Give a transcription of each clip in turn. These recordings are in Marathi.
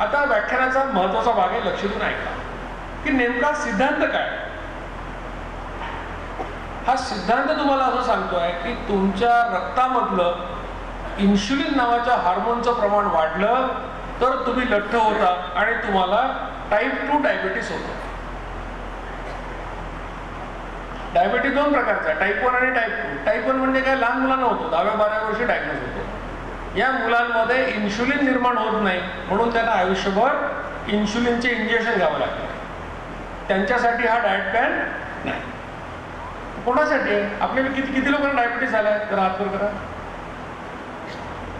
आता व्याख्यानाचा महत्त्वाचा भाग आहे लक्ष देऊन ऐका. की नेमका सिद्धांत काय? हा सिद्धांत तुम्हाला असं सांगतोय की तुमच्या रक्तामधलं इन्शुलिन नावाच्या हार्मोनचं प्रमाण वाढलं तर तुम्ही लठ्ठ होता आणि तुम्हाला टाईप टू डायबिटीस होतं. डायबिटीस दोन प्रकारचा टाईप वन आणि टाईप टू टाईप वन म्हणजे काय? लहान मुलांना होतो दहाव्या बाराव्या वर्षी डायग्नोज होतो. या मुलांमध्ये इन्शुलिन निर्माण होत नाही म्हणून त्यांना आयुष्यभर इन्शुलिनचे इंजेक्शन घ्यावं लागतं. त्यांच्यासाठी हा डायट प्लॅन नाही. कोणासाठी? आहे आपल्याला किती किती लोकांना डायबिटीस झाला आहे तर हातवर करा.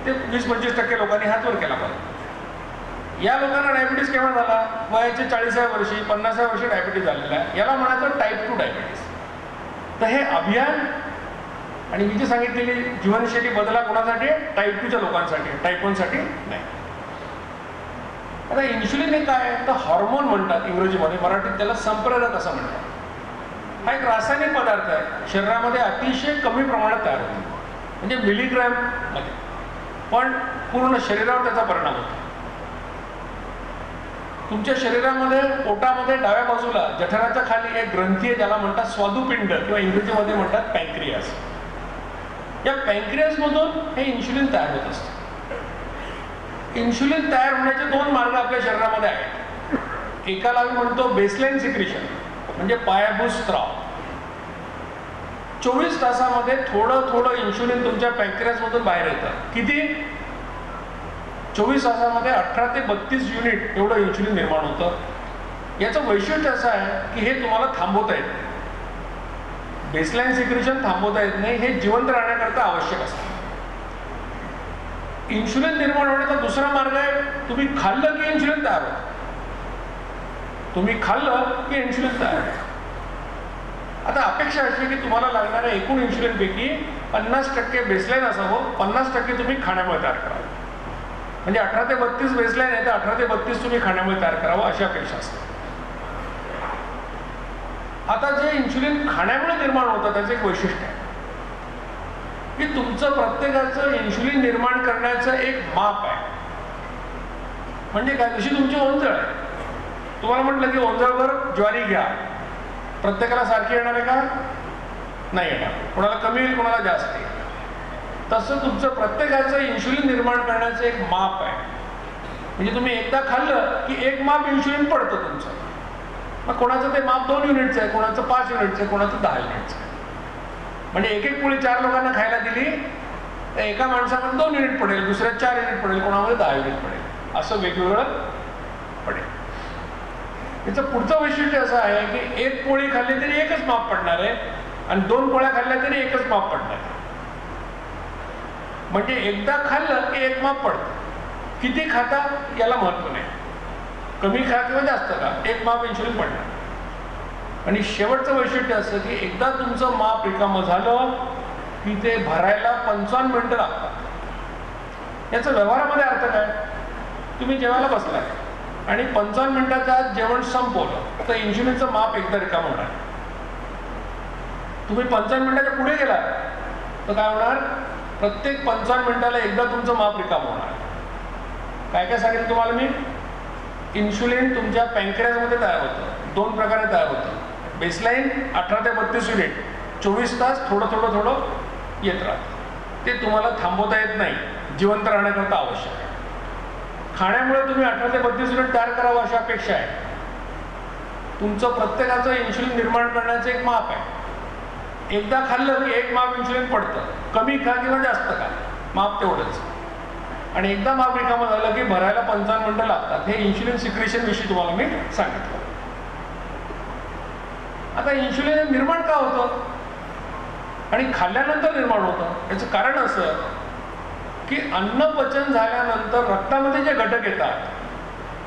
ते वीस पंचवीस टक्के लोकांनी हातवर केला पाहिजे. या लोकांना डायबिटीस केव्हा झाला? वयाचे चाळीसाव्या वर्षी पन्नासाव्या वर्षी डायबिटीस झालेला आहे. याला म्हणायचं टाईप टू डायबिटीस तर हे अभियान आणि मी जी सांगितलेली जीवनशैली बदला कोणासाठी? आहे टाईप टूच्या लोकांसाठी टाईप वनसाठी नाही. आता इन्शुलिन हे काय? तर हॉर्मोन म्हणतात इंग्रजीमध्ये मराठीत त्याला संप्रेरक असं म्हणतात. हा एक रासायनिक पदार्थ आहे. शरीरामध्ये अतिशय कमी प्रमाणात तयार होतो. म्हणजे मिलीग्रॅममध्ये. पण पूर्ण शरीरावर त्याचा परिणाम होतो. तुमच्या शरीरामध्ये पोटामध्ये डाव्या बाजूला जठराच्या खाली एक ग्रंथी आहे ज्याला म्हणतात स्वादुपिंड किंवा इंग्रजीमध्ये म्हणतात पँक्रियास या पँक्रियासमधून हे इन्शुलिन तयार होत असतं. इन्शुलिन तयार होण्याचे दोन मार्ग आपल्या शरीरामध्ये आहेत. एकाला आम्ही म्हणतो बेसलाईन सिक्रिशन म्हणजे पायाभूत स्त्राव चोवीस तासामध्ये थोडं थोडं इन्शुलिन तुमच्या पँक्रियासमधून बाहेर येतं. किती? चोवीस तासामध्ये अठरा ते बत्तीस युनिट एवढं इन्शुलिन निर्माण होतं. याचं वैशिष्ट्य असं आहे की हे तुम्हाला थांबवता येत नाही. बेसलाईन सिक्युरेशन थांबवता येत नाही हे जिवंत राहण्याकरता आवश्यक असतं. इन्शुलिन निर्माण होण्याचा दुसरा मार्ग आहे तुम्ही खाल्लं की इन्शुलिन तयार होतं. तुम्ही खाल्लं की इन्शुलिन तयार होतं. आता अपेक्षा अशी की तुम्हाला लागणाऱ्या एकूण इन्शुलिनपैकी पन्नास टक्के बेसलाईन असावं पन्नास टक्के तुम्ही खाण्यामुळे तयार करावं. म्हणजे अठरा ते बत्तीस बेसलाईन आहे तर अठरा ते बत्तीस तुम्ही खाण्यामुळे तयार करावं अशी अपेक्षा असते. आता जे इन्शुलिन खाण्यामुळे निर्माण होतं त्याचं एक वैशिष्ट्य आहे. की तुमचं प्रत्येकाचं इन्शुलिन निर्माण करण्याचं एक माप आहे. म्हणजे काय जशी तुमची ओंजळ आहे. तुम्हाला म्हटलं की ओंजळवर ज्वारी घ्या. प्रत्येकाला सारखी येणार आहे का? नाही येणार. कोणाला कमी येईल कोणाला जास्त येईल तसं तुमचं प्रत्येकाचं इन्शुलिन निर्माण करण्याचं एक माप आहे. म्हणजे तुम्ही एकदा खाल्लं की एक माप इन्शुलिन पडतं तुमचं. मग कोणाचं ते माप दोन युनिटचं आहे कोणाचं पाच युनिटचं आहे कोणाचं दहा युनिटचं आहे. म्हणजे एक एक पोळी चार लोकांना खायला दिली तर एका माणसामध्ये दोन युनिट पडेल दुसऱ्या चार युनिट पडेल कोणामध्ये दहा युनिट पडेल. असं वेगवेगळं पडेल. याचं पुढचं वैशिष्ट्य असं आहे की एक पोळी खाल्ली तरी एकच माप पडणार आहे आणि दोन पोळ्या खाल्ल्या तरी एकच माप पडणार आहे. म्हणजे एकदा खाल्लं की एक माप पडतं. किती खाता याला महत्त्व नाही. कमी खा किंवा जास्त खा एक माप इन्शुलिन पडणार. आणि शेवटचं वैशिष्ट्य असं की एकदा तुमचं माप रिकामं झालं की ते भरायला पंचावन्न मिनटं लागतात. याचा व्यवहारामध्ये अर्थ काय? तुम्ही जेवायला बसलाय आणि पंचावन्न मिनिटाच्या आत जेवण संपवलं तर इन्शुलिनचं माप एकदा रिकाम होणार. तुम्ही पंचावन्न मिनिटाच्या पुढे गेला तर काय होणार? प्रत्येक पंचावन्न मिनिटाला एकदा तुमचं माप रिकाम होणार. काय काय सांगितलं तुम्हाला मी? इन्शुलिन तुमच्या पँक्रियाजमध्ये तयार होतं. दोन प्रकारे तयार होतं. बेसलाईन अठरा ते बत्तीस युनिट चोवीस तास थोडं थोडं थोडं येत राहतं. ते तुम्हाला थांबवता येत नाही. जिवंत राहण्याकरता आवश्यक. आहे खाण्यामुळे तुम्ही अठरा ते बत्तीस युनिट तयार करावं अशी अपेक्षा आहे. तुमचं प्रत्येकाचं इन्शुलिन निर्माण करण्याचं एक माप आहे. एकदा खाल्लं की एक माप इन्शुलिन पडतं. कमी खा किंवा जास्त खा. माप तेवढंच. आणि एकदा माप रिकामं झालं की भरायला पंचावन्न मिनटं लागतात. हे इन्शुलिन सिक्रेशन विषयी तुम्हाला मी सांगितलं. आता इन्शुलिन निर्माण का होतं? आणि खाल्ल्यानंतर निर्माण होतं. याचं कारण असं की अन्न पचन झाल्यानंतर रक्तामध्ये जे घटक येतात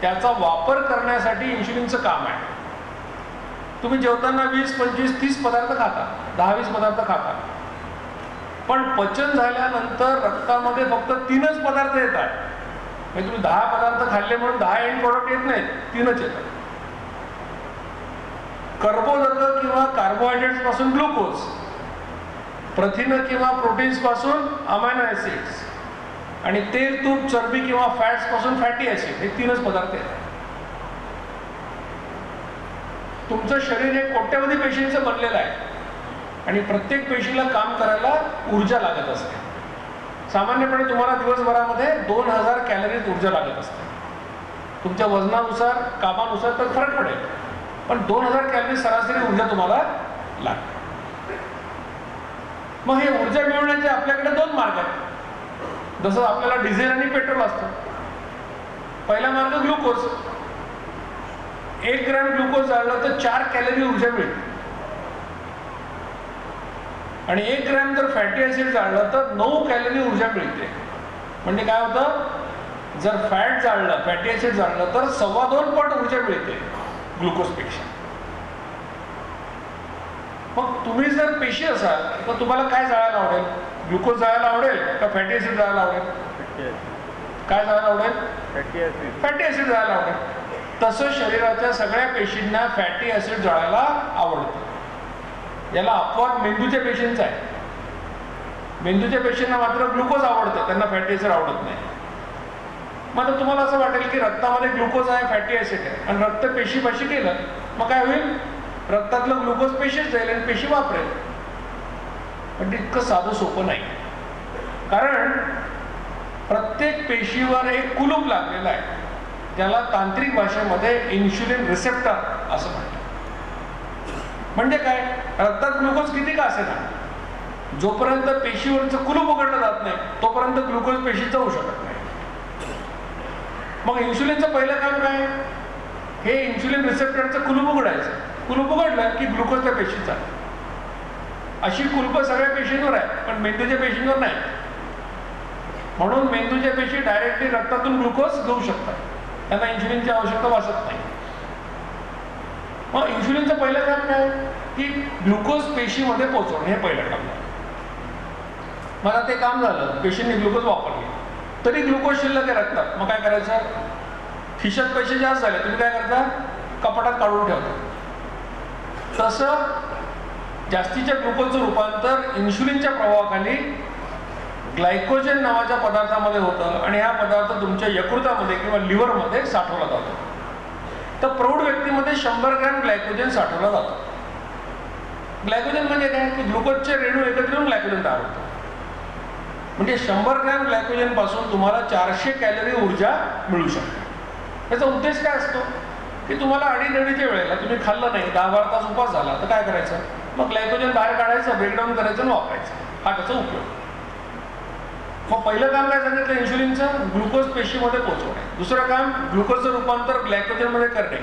त्याचा वापर करण्यासाठी इन्शुलिनचं काम आहे. तुम्ही जेवताना वीस पंचवीस तीस पदार्थ खाता. दहा वीस पदार्थ खाता. पण पचन झाल्यानंतर रक्तामध्ये फक्त तीनच पदार्थ येतात. म्हणजे तुम्ही दहा पदार्थ खाल्ले म्हणून दहा एंड प्रॉडक्ट येत नाहीत तीनच येतात. कर्बोदक किंवा कार्बोहायड्रेट्सपासून ग्लुकोज प्रथिन किंवा प्रोटीन्सपासून अमायनो ऍसिड्स आणि तेल तूप चरबी किंवा फॅट्सपासून फॅटी ऍसिड हे तीनच पदार्थ येतात. तुमचं शरीर हे कोट्यावधी पेशींचं बनलेलं आहे. आणि प्रत्येक पेशीला काम करायला ऊर्जा लागत असते. सामान्यपणे तुम्हाला दिवसभरामध्ये दोन हजार कॅलरीज ऊर्जा लागत असते. तुमच्या वजनानुसार कामानुसार तर फरक पडेल. पण दोन हजार कॅलरी सरासरी ऊर्जा तुम्हाला लागते. मग हे ऊर्जा मिळवण्याचे आपल्याकडे दोन मार्ग आहेत. जसं आपल्याला डिझेल आणि पेट्रोल असतं. पहिला मार्ग ग्लुकोज. एक ग्रॅम ग्लुकोज जाळलं तर चार कॅलरी ऊर्जा मिळते. आणि एक ग्रॅम जर फॅटी ऍसिड जाळलं तर नऊ कॅलरी ऊर्जा मिळते. म्हणजे काय होतं? जर फॅट जाळलं फॅटी ऍसिड जाळलं तर सव्वा दोन पट ऊर्जा मिळते ग्लुकोजपेक्षा. मग तुम्ही जर पेशी असाल तर तुम्हाला काय जाळायला आवडेल? ग्लुकोज जाळायला आवडेल का फॅटी ऍसिड जाळायला आवडेल? काय जाळायला आवडेल? फॅटी ऍसिड जाळायला आवडेल. तसं शरीराच्या सगळ्या पेशींना फॅटी ऍसिड जाळायला आवडतं. याला अपवाद मेंदूच्या पेशंटचा आहे. मेंदूच्या पेशंटना मात्र ग्लुकोज आवडतं त्यांना फॅटी ॲसिड आवडत नाही. मग आता तुम्हाला असं वाटेल की रक्तामध्ये ग्लुकोज आहे फॅटी ॲसिड आहे. आणि रक्त पेशीपाशी केलं मग काय होईल? रक्तातलं ग्लुकोज पेशीच जाईल आणि पेशी वापरेल. पण ते इतकं साधं सोपं नाही. कारण प्रत्येक पेशीवर एक कुलूप लागलेला आहे. ज्याला तांत्रिक भाषेमध्ये इन्शुलिन रिसेप्टर असं म्हणतात. म्हणजे काय? रक्तात ग्लुकोज किती का असे ना जोपर्यंत पेशीवरचं कुलूप उघडलं जात नाही तोपर्यंत ग्लुकोज पेशी जाऊ शकत नाही. मग इन्शुलिनचं पहिलं काम काय? हे इन्शुलिन रिसेप्टरचं कुलूप उघडायचं. कुलूप उघडलं की ग्लुकोज त्या पेशीत जातं अशी कुलप सगळ्या पेशींवर आहे पण मेंदूच्या पेशींवर नाही. म्हणून मेंदूच्या पेशी डायरेक्टली रक्तातून ग्लुकोज घेऊ शकतात. त्यांना इन्शुलिनची आवश्यकता भासत नाही. मग इन्शुलिनचं पहिलं काम काय? की ग्लुकोज पेशीमध्ये पोहोचवणं हे पहिलं काम. झालं मला ते काम झालं पेशींनी ग्लुकोज वापरले. तरी ग्लुकोज शिल्लक आहे रक्तात. मग काय करायचं खिशात पैसे जास्त झाले तुम्ही काय करता? कपाटात काढून ठेवता. तसं जास्तीच्या ग्लुकोजचं रूपांतर इन्शुलिनच्या प्रभावाखाली ग्लायकोजन नावाच्या पदार्थामध्ये होतं आणि हा पदार्थ तुमच्या यकृतामध्ये किंवा लिव्हरमध्ये साठवला जातो. तर प्रौढ व्यक्तीमध्ये शंभर ग्रॅम ग्लायकोजन साठवला जातो. ग्लायकोजन म्हणजे काय? की ग्लुकोजचे रेणू एकत्र येऊन ग्लायकोजन तयार होतं. म्हणजे शंभर ग्रॅम ग्लायकोजनपासून तुम्हाला चारशे कॅलरी ऊर्जा मिळू शकते. याचा उद्देश काय असतो? की तुम्हाला अडीनडीच्या वेळेला तुम्ही खाल्लं नाही दहा बारा तास उपास झाला तर काय करायचं? मग ग्लायकोजन बाहेर काढायचं ब्रेकडाऊन करायचं आणि वापरायचं. हा त्याचा उपयोग. मग पहिलं काम काय सांगितलं? इन्शुलिनचं ग्लुकोज पेशीमध्ये पोहोचवणे. दुसरं काम ग्लुकोजचं रूपांतर ग्लायकोजनमध्ये करणे.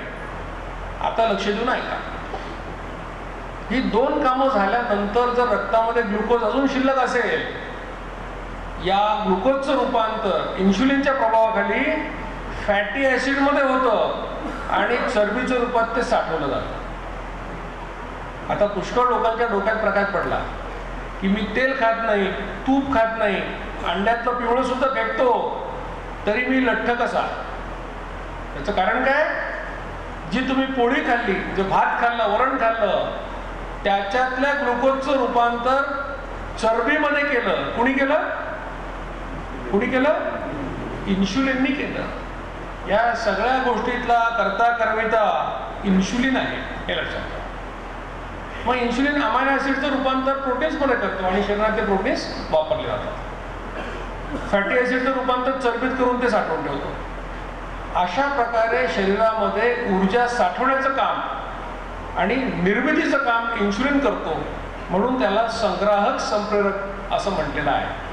आता लक्ष देऊन ऐका ही दोन कामं झाल्यानंतर जर रक्तामध्ये ग्लुकोज अजून शिल्लक असेल या ग्लुकोजचं रूपांतर इन्शुलिनच्या प्रभावाखाली फॅटी ॲसिडमध्ये होतं आणि चरबीच्या रूपात ते साठवलं जातं. आता पुष्कळ लोकांच्या डोक्यात प्रकाश पडला की मी तेल खात नाही तूप खात नाही अंड्यातलं पिवळं सुद्धा फेकतो तरी मी लठ्ठ कसा त्याचं कारण काय? जी तुम्ही पोळी खाल्ली जे भात खाल्लं वरण खाल्लं त्याच्यातल्या ग्लुकोजचं रूपांतर चरबीमध्ये केलं. कुणी केलं? कुणी केलं? इन्शुलिननी केलं. या सगळ्या गोष्टीतला करता करविता इन्शुलिन आहे हे लक्षात मग इन्शुलिन अमायनो ॲसिडचं रूपांतर प्रोटीन्समध्ये करतो आणि शरीरात ते प्रोटीन्स वापरले जातात. फॅटी ऍसिडचं रूपांतर चरबीत करून ते साठवून ठेवतो. अशा प्रकारे शरीरामध्ये ऊर्जा साठवण्याचं काम आणि निर्मितीचं काम इन्शुलिन करतो म्हणून त्याला संग्राहक संप्रेरक असं म्हटलेलं आहे.